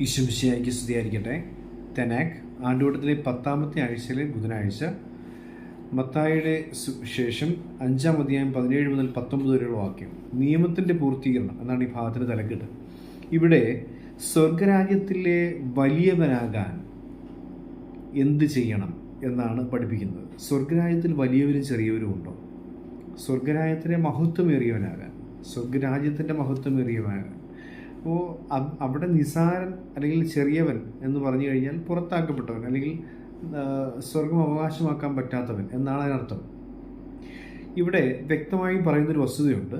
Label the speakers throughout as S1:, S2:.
S1: ഈശ്വമിശിയായിക്ക് സ്തുതിയായിരിക്കട്ടെ. തെനാക് ആണ്ടുകൂട്ടത്തിലെ പത്താമത്തെ ആഴ്ചയിലെ ബുധനാഴ്ച മത്തായിയുടെ ശേഷം അഞ്ചാം അധ്യായം പതിനേഴ് മുതൽ പത്തൊമ്പത് വരെയുള്ള വാക്യം. നിയമത്തിന്റെ പൂർത്തീകരണം എന്നാണ് ഈ ഭാഗത്തിന് തലക്കെട്ട്. ഇവിടെ സ്വർഗരാജ്യത്തിലെ വലിയവനാകാൻ എന്ത് ചെയ്യണം എന്നാണ് പഠിപ്പിക്കുന്നത്. സ്വർഗരാജ്യത്തിൽ വലിയവരും ചെറിയവരും ഉണ്ടോ? സ്വർഗരാജ്യത്തിലെ മഹത്വമേറിയവനാകാൻ സ്വർഗരാജ്യത്തിന്റെ മഹത്വമേറിയവനാകാൻ. അപ്പോൾ അവിടെ നിസാരൻ അല്ലെങ്കിൽ ചെറിയവൻ എന്ന് പറഞ്ഞു കഴിഞ്ഞാൽ പുറത്താക്കപ്പെട്ടവൻ അല്ലെങ്കിൽ സ്വർഗം അവകാശമാക്കാൻ പറ്റാത്തവൻ എന്നാണ് അതിനർത്ഥം. ഇവിടെ വ്യക്തമായി പറയുന്നൊരു വസ്തുതയുണ്ട്.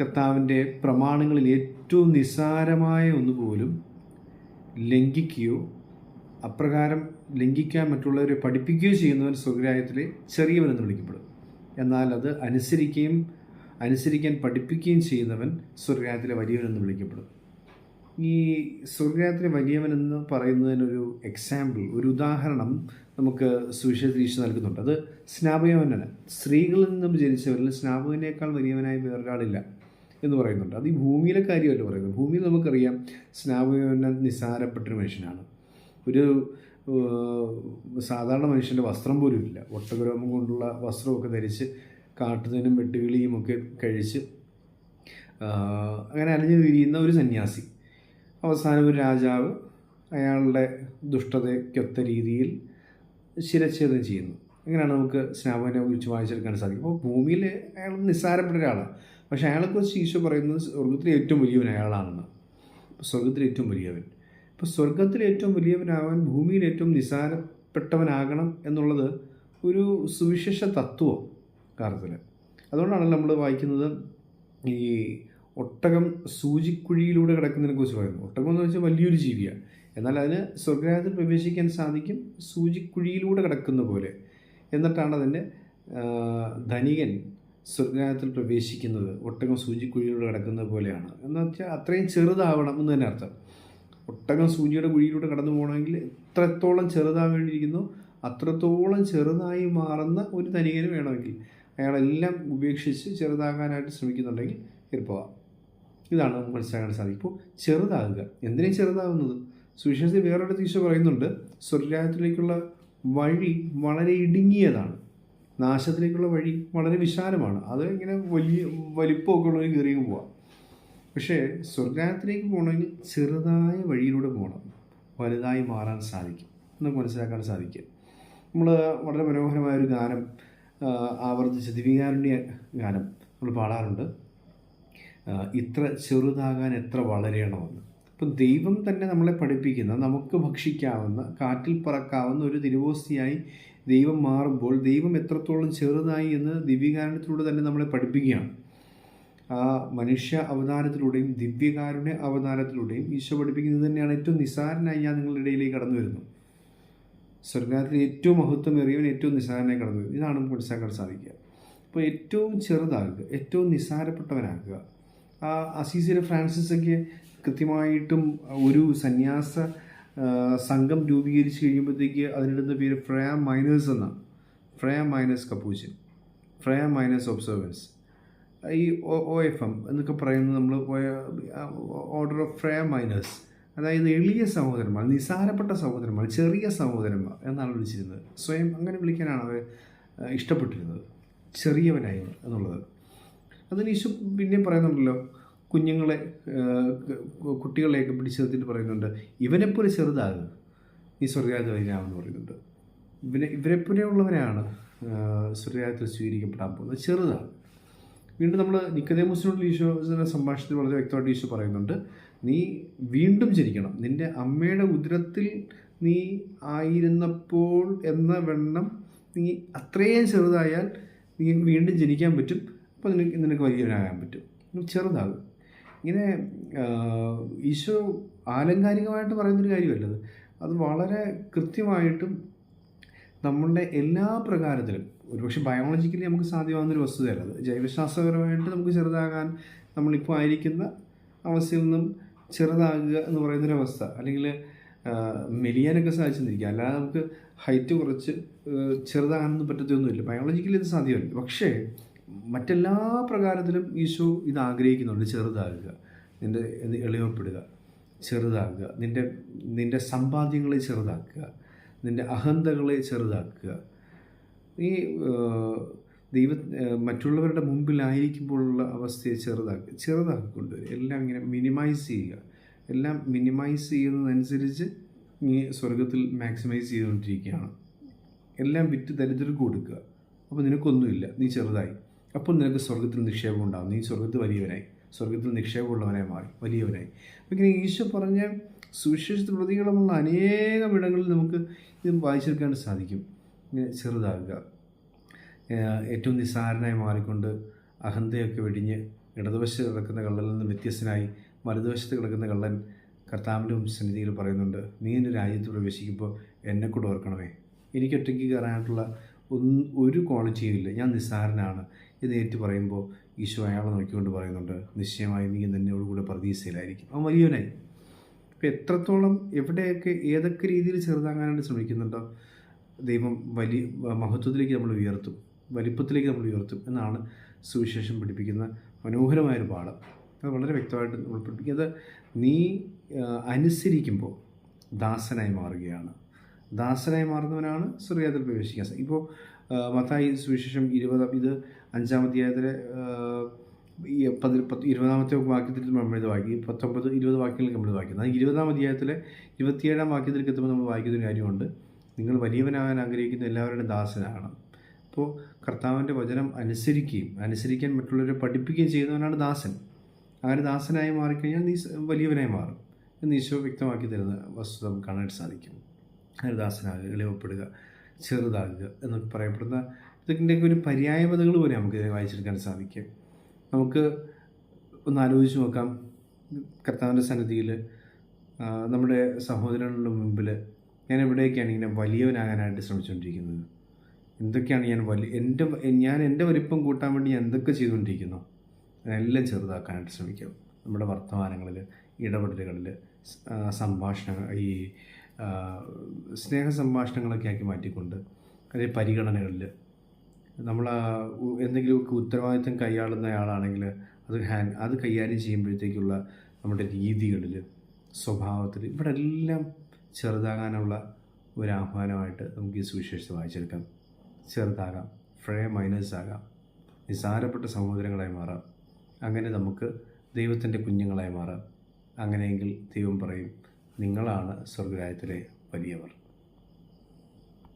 S1: കർത്താവിന്റെ പ്രമാണങ്ങളിൽ ഏറ്റവും നിസാരമായ ഒന്നുപോലും ലംഘിക്കുകയോ അപ്രകാരം ലംഘിക്കാൻ മറ്റുള്ളവരെ പഠിപ്പിക്കുകയോ ചെയ്യുന്നവൻ സ്വഗ്രായത്തിലെ ചെറിയവൻ എന്ന് വിളിക്കപ്പെടും. എന്നാൽ അത് അനുസരിക്കുകയും അനുസരിക്കാൻ പഠിപ്പിക്കുകയും ചെയ്യുന്നവൻ സ്വർഗരാജ്യത്തിലെ വലിയവനെന്ന് വിളിക്കപ്പെടും. ഈ സ്വർഗരാജ്യത്തിലെ വലിയവനെന്ന് പറയുന്നതിനൊരു എക്സാമ്പിൾ ഒരു ഉദാഹരണം നമുക്ക് സുവിശേഷ ഈശോ നൽകുന്നുണ്ട്. അത് സ്നാപകവനാണ് സ്ത്രീകളിൽ നിന്നും ജനിച്ചവരിൽ സ്നാപകനേക്കാൾ വലിയവനായ വേറൊരാളില്ല എന്ന് പറയുന്നുണ്ട്. അത് ഈ ഭൂമിയിലെ കാര്യമല്ല പറയുന്നത്. ഭൂമിയിൽ നമുക്കറിയാം സ്നാപകവനൻ നിസ്സാരപ്പെട്ടൊരു മനുഷ്യനാണ്. ഒരു സാധാരണ മനുഷ്യന്റെ വസ്ത്രം പോലും ഇല്ല ഒട്ടകരോമം കൊണ്ടുള്ള വസ്ത്രമൊക്കെ ധരിച്ച് കാട്ടുതേനും വെട്ടുകിളിയും ഒക്കെ കഴിച്ച് അങ്ങനെ അലഞ്ഞു തിരിയുന്ന ഒരു സന്യാസി. അവസാനം ഒരു രാജാവ് അയാളുടെ ദുഷ്ടതയ്ക്കൊത്ത രീതിയിൽ ശിരച്ഛേദം ചെയ്യുന്നു. അങ്ങനെയാണ് നമുക്ക് സ്നാപകനെ കുറിച്ച് വായിച്ചെടുക്കാൻ സാധിക്കും. അപ്പോൾ ഭൂമിയിൽ അയാൾ നിസ്സാരപ്പെട്ട ഒരാളാണ്. പക്ഷേ അയാളെക്കുറിച്ച് ഈശോ പറയുന്നത് സ്വർഗത്തിലെ ഏറ്റവും വലിയവൻ അയാളാണെന്ന്. സ്വർഗത്തിലെ ഏറ്റവും വലിയവൻ. ഇപ്പോൾ സ്വർഗത്തിൽ ഏറ്റവും വലിയവനാവാൻ ഭൂമിയിൽ ഏറ്റവും നിസ്സാരപ്പെട്ടവനാകണം എന്നുള്ളത് ഒരു സുവിശേഷ തത്വം. കാലത്തിൽ അതുകൊണ്ടാണ് നമ്മൾ വായിക്കുന്നത് ഈ ഒട്ടകം സൂചിക്കുഴിയിലൂടെ കിടക്കുന്നതിനെ കുറിച്ച് പറയുന്നു ഒട്ടകം എന്ന് വെച്ചാൽ വലിയൊരു ജീവിയാണ്. എന്നാൽ അതിന് സ്വർഗരാജത്തിൽ പ്രവേശിക്കാൻ സാധിക്കും സൂചിക്കുഴിയിലൂടെ കിടക്കുന്ന പോലെ. എന്നിട്ടാണ് അതിന്റെ ധനികൻ സ്വർഗരാജത്തിൽ പ്രവേശിക്കുന്നത് ഒട്ടകം സൂചിക്കുഴിയിലൂടെ കിടക്കുന്നത് പോലെയാണ്. എന്ന് വെച്ചാൽ അത്രയും ചെറുതാവണം എന്ന് തന്നെ അർത്ഥം. ഒട്ടകം സൂചിയുടെ കുഴിയിലൂടെ കടന്നു പോകണമെങ്കിൽ എത്രത്തോളം ചെറുതാവേണ്ടിയിരിക്കുന്നു അത്രത്തോളം ചെറുതായി മാറുന്ന ഒരു ധനികന് വേണമെങ്കിൽ. അയാളെല്ലാം ഉപേക്ഷിച്ച് ചെറുതാകാനായിട്ട് ശ്രമിക്കുന്നുണ്ടെങ്കിൽ കയറിപ്പോവാം ഇതാണ് നമുക്ക് മനസ്സിലാക്കാൻ സാധിക്കും. ഇപ്പോൾ ചെറുതാകുക. എന്തിനാ ചെറുതാകുന്നത്? സുവിശേഷത്തിൽ വേറൊരു ഈശോ പറയുന്നുണ്ട് സ്വർഗരാജ്യത്തിലേക്കുള്ള വഴി വളരെ ഇടുങ്ങിയതാണ്. നാശത്തിലേക്കുള്ള വഴി വളരെ വിശാലമാണ്. അത് ഇങ്ങനെ വലിയ വലിപ്പമൊക്കെ ഉള്ളവർ കയറി പോവാം. പക്ഷേ സ്വർഗരാജ്യത്തിലേക്ക് പോകണമെങ്കിൽ ചെറുതായ വഴിയിലൂടെ പോകണം. വലുതായി മാറാൻ സാധിക്കും. നമുക്ക് മനസ്സിലാക്കാൻ സാധിക്കും. നമ്മൾ വളരെ മനോഹരമായ ഒരു ഗാനം ആവർത്തിച്ച് ദിവികാരുണ്യ ഗാനം നമ്മൾ പാടാറുണ്ട്. ഇത്ര ചെറുതാകാൻ എത്ര വളരെയണമെന്ന് അപ്പം ദൈവം തന്നെ നമ്മളെ പഠിപ്പിക്കുന്ന നമുക്ക് ഭക്ഷിക്കാവുന്ന കാറ്റിൽ പറക്കാവുന്ന ഒരു തിരുവോസ്തിയായി ദൈവം മാറുമ്പോൾ ദൈവം എത്രത്തോളം ചെറുതായി എന്ന് ദിവ്യകാരണത്തിലൂടെ തന്നെ നമ്മളെ പഠിപ്പിക്കുകയാണ്. ആ മനുഷ്യ അവതാരത്തിലൂടെയും ദിവ്യകാരുണ്യ അവതാരത്തിലൂടെയും ഈശോ പഠിപ്പിക്കുന്നത് തന്നെയാണ് ഏറ്റവും നിസ്സാരനായി ഞാൻ നിങ്ങളുടെ ഇടയിലേക്ക് കടന്നു വരുന്നു സ്വർഗത്തിൽ ഏറ്റവും മഹത്വമേറിയവൻ ഏറ്റവും നിസ്സാരനായി കടന്നു വരും ഇതാണ് നമുക്ക് മനസ്സിലാക്കാൻ സാധിക്കുക. അപ്പോൾ ഏറ്റവും ചെറുതാകുക ഏറ്റവും നിസ്സാരപ്പെട്ടവനാകുക ആ അസീസിലെ ഫ്രാൻസിസ് ഒക്കെ കൃത്യമായിട്ടും ഒരു സന്യാസ സംഘം രൂപീകരിച്ച് കഴിയുമ്പോഴത്തേക്ക് അതിനിടുന്ന പേര് ഫ്രയ മൈനേഴ്സ് എന്നാണ്. Friar minor Capuchin friar minor observance. ഈ ഒ എഫ് എം എന്നൊക്കെ പറയുന്നത് നമ്മൾ ഓർഡർ ഓഫ് ഫ്രയ മൈനേഴ്സ് അതായത് എളിയ സഹോദരന്മാർ നിസാരപ്പെട്ട സഹോദരന്മാർ ചെറിയ സഹോദരന്മാർ എന്നാണ് വിളിച്ചിരുന്നത്. സ്വയം അങ്ങനെ വിളിക്കാനാണ് അവർ ഇഷ്ടപ്പെട്ടിരുന്നത്. ചെറിയവനായി എന്നുള്ളത്. അതിന് യേശു പിന്നെ പറയുന്നുണ്ടല്ലോ കുഞ്ഞുങ്ങളെ കുട്ടികളെയൊക്കെ പിടിച്ചു നിർത്തിയിട്ട് പറയുന്നുണ്ട് ഇവനെപ്പോലെ ചെറുതാകുക ഈ സ്വർഗാധിപതിനാമെന്ന് പറയുന്നുണ്ട്. ഇവനെ ഇവരെപ്പോലെയുള്ളവരാണ് സ്വർഗായത്തിൽ സ്വീകരിക്കപ്പെടാൻ പോകുന്നത്. ചെറുതാണ്. വീണ്ടും നമ്മൾ നിക്കതേ മുസ്ലിം ഈശോയുടെ സംഭാഷണത്തിൽ വളരെ വ്യക്തമായിട്ട് ഈശോ പറയുന്നുണ്ട് നീ വീണ്ടും ജനിക്കണം നിന്റെ അമ്മയുടെ ഉദരത്തിൽ നീ ആയിരുന്നപ്പോൾ എന്ന വെണ്ണം നീ അത്രയും ചെറുതായാൽ നീ വീണ്ടും ജനിക്കാൻ പറ്റും. അപ്പോൾ നിനക്ക് നിനക്ക് വലിയവനാകാൻ പറ്റും. ചെറുതാകും. ഇങ്ങനെ ഈശോ ആലങ്കാരികമായിട്ട് പറയുന്നൊരു കാര്യമല്ലത് അത്? വളരെ കൃത്യമായിട്ടും നമ്മളുടെ എല്ലാ പ്രകാരത്തിലും ഒരുപക്ഷെ ബയോളജിക്കലി നമുക്ക് സാധ്യമാകുന്നൊരു വസ്തുതയല്ലത് ജൈവശാസ്ത്രപരമായിട്ട് നമുക്ക് ചെറുതാകാൻ നമ്മളിപ്പോൾ ആയിരിക്കുന്ന അവസ്ഥയിൽ നിന്നും ചെറുതാകുക എന്ന് പറയുന്നൊരവസ്ഥ. അല്ലെങ്കിൽ മെലിയാനൊക്കെ സാധിച്ചെന്നിരിക്കുക അല്ലാതെ നമുക്ക് ഹൈറ്റ് കുറച്ച് ചെറുതാകാനൊന്നും പറ്റത്തൊന്നുമില്ല. ബയോളജിക്കലി ഇത് സാധ്യമല്ല. പക്ഷേ മറ്റെല്ലാ പ്രകാരത്തിലും ഈശോ ഇത് ആഗ്രഹിക്കുന്നുണ്ട്. ചെറുതാകുക. നിന്റെ എളിമപ്പെടുക. ചെറുതാക്കുക നിന്റെ നിന്റെ സമ്പാദ്യങ്ങളെ ചെറുതാക്കുക. നിന്റെ അഹന്തകളെ ചെറുതാക്കുക. ഏഹ്, ദൈവ മറ്റുള്ളവരുടെ മുമ്പിലായിരിക്കുമ്പോഴുള്ള അവസ്ഥയെ ചെറുതാക്കുക ചെറുതാക്കി കൊണ്ടുവരിക. എല്ലാം ഇങ്ങനെ മിനിമൈസ് ചെയ്യുക. എല്ലാം മിനിമൈസ് ചെയ്യുന്നതനുസരിച്ച് ഈ സ്വർഗത്തിൽ മാക്സിമൈസ് ചെയ്തുകൊണ്ടിരിക്കുകയാണ്. എല്ലാം വിറ്റ് ദരിദ്രർക്ക് കൊടുക്കുക. അപ്പോൾ നിനക്കൊന്നുമില്ല. നീ ചെറുതായി. അപ്പോൾ നിനക്ക് സ്വർഗത്തിൽ നിക്ഷേപം ഉണ്ടാകും നീ സ്വർഗത്തിൽ വലിയവനായി. സ്വർഗത്തിൽ നിക്ഷേപമുള്ളവനായി മാറി. വലിയവനായി. ഇങ്ങനെ ഈശോ പറഞ്ഞ സുവിശേഷ പ്രതികളുമുള്ള അനേകം ഇടങ്ങളിൽ നമുക്ക് ഇത് വായിച്ചെടുക്കാൻ സാധിക്കും. ചെറുതാകുക. ഏറ്റവും നിസ്സാരനായി മാറിക്കൊണ്ട് അഹന്തയൊക്കെ വെടിഞ്ഞ് ഇടതുവശത്ത് കിടക്കുന്ന കള്ളനിൽ നിന്ന് വ്യത്യസ്തനായി വലതുവശത്ത് കിടക്കുന്ന കള്ളൻ കർത്താവിന്റെ സന്നിധിയിൽ പറയുന്നുണ്ട് നീ എന്റെ രാജ്യത്ത് പ്രവേശിക്കുമ്പോൾ എന്നെ കൂടെ ഓർക്കണമേ. എനിക്ക് ഒറ്റയ്ക്ക് കയറാനായിട്ടുള്ള ഒന്ന് ഒരു ക്വാളിറ്റിയും ഇല്ല ഞാൻ നിസ്സാരനാണ് എന്ന് ഏറ്റു പറയുമ്പോൾ ഈശോ അയാളെ നോക്കിക്കൊണ്ട് പറയുന്നുണ്ട് നിശ്ചയമായി നീ നിന്നോട് കൂടെ പ്രതീക്ഷയിലായിരിക്കും അവൻ വലിയവനായി. ഇപ്പം എത്രത്തോളം എവിടെയൊക്കെ ഏതൊക്കെ രീതിയിൽ ചെറുതാങ്ങാനായിട്ട് ശ്രമിക്കുന്നുണ്ടോ ദൈവം വലിയ മഹത്വത്തിലേക്ക് നമ്മൾ ഉയർത്തും. വലിപ്പത്തിലേക്ക് നമ്മൾ ഉയർത്തും എന്നാണ് സുവിശേഷം പഠിപ്പിക്കുന്ന മനോഹരമായൊരു പാഠം. അത് വളരെ വ്യക്തമായിട്ട് നമ്മൾ പഠിപ്പിക്കും അത് നീ അനുസരിക്കുമ്പോൾ ദാസനായി മാറുകയാണ്. ദാസനായി മാറുന്നവനാണ് സ്വർഗത്തിൽ പ്രവേശിക്കാൻ. ഇപ്പോൾ മത്തായി സുവിശേഷം ഇരുപതാം ഇത് അഞ്ചാമധ്യായത്തിലെ ഈ പതി പത്ത് ഇരുപതാമത്തെ വാക്യത്തിൽ നമ്മൾ ഇത് വായിക്കും. പത്തൊമ്പത് ഇരുപത് വാക്യങ്ങൾ നമ്മൾ ഇത് വായിക്കുന്നത് ഇരുപതാം അധ്യായത്തിലെ ഇരുപത്തിയേഴാം വാക്യത്തിലേക്ക് എത്തുമ്പോൾ നമ്മൾ വായിക്കുന്ന ഒരു കാര്യമുണ്ട്. നിങ്ങൾ വലിയവനാകാൻ ആഗ്രഹിക്കുന്ന എല്ലാവരുടെയും ദാസനാകണം അപ്പോൾ കർത്താവിന്റെ വചനം അനുസരിക്കുകയും അനുസരിക്കാൻ മറ്റുള്ളവരെ പഠിപ്പിക്കുകയും ചെയ്യുന്നവനാണ് ദാസൻ. അങ്ങനെ ദാസനായി മാറിക്കഴിഞ്ഞാൽ നീ വലിയവനായി മാറും. എന്ന് ഈശോ വ്യക്തമാക്കി തരുന്ന വസ്തുത നമുക്ക് കാണാനായിട്ട് സാധിക്കും. അങ്ങനെ ദാസനാകുക എളിമപ്പെടുക ചെറുതാകുക എന്നൊക്കെ പറയപ്പെടുന്ന ഇതിന്റെയൊക്കെ ഒരു പര്യായപതകൾ പോലെ നമുക്ക് വായിച്ചെടുക്കാൻ സാധിക്കും നമുക്ക് ഒന്ന് ആലോചിച്ച് നോക്കാം. കർത്താവിന്റെ സന്നിധിയിൽ നമ്മുടെ സഹോദരങ്ങളുടെ മുമ്പിൽ ഞാൻ എവിടെയൊക്കെയാണ് ഇങ്ങനെ വലിയവനാകാനായിട്ട് ശ്രമിച്ചുകൊണ്ടിരിക്കുന്നത്? എന്തൊക്കെയാണ് ഞാൻ വലിയ എന്റെ ഞാൻ എന്റെ വലിപ്പം കൂട്ടാൻ വേണ്ടി എന്തൊക്കെ ചെയ്തുകൊണ്ടിരിക്കുന്നു? എല്ലാം ചെറുതാക്കാനായിട്ട് ശ്രമിക്കാം. നമ്മുടെ വർത്തമാനങ്ങളിൽ ഇടപെടലുകളിൽ സംഭാഷണ സംഭാഷണങ്ങൾ ഈ സ്നേഹ സംഭാഷണങ്ങളൊക്കെ ആക്കി മാറ്റിക്കൊണ്ട് അല്ലെങ്കിൽ പരിഗണനകളിൽ. നമ്മൾ എന്തെങ്കിലുമൊക്കെ ഉത്തരവാദിത്തം കൈയാളുന്ന ആളാണെങ്കിൽ അത് ഹാൻ അത് കൈകാര്യം ചെയ്യുമ്പോഴത്തേക്കുള്ള നമ്മുടെ രീതികളിൽ സ്വഭാവത്തിൽ ഇവിടെ എല്ലാം ചെറുതാകാനുള്ള ഒരു ആഹ്വാനമായിട്ട് നമുക്ക് ഈ സുവിശേഷത വായിച്ചെടുക്കാം. ചെറുതാകാം. ഫ്രേ മൈനസ് ആകാം. നിസാരപ്പെട്ട സഹോദരങ്ങളായി മാറാം. അങ്ങനെ നമുക്ക് ദൈവത്തിന്റെ കുഞ്ഞുങ്ങളായി മാറാം. അങ്ങനെയെങ്കിൽ ദൈവം പറയും നിങ്ങളാണ് സ്വർഗരാജ്യത്തിലെ വലിയവർ.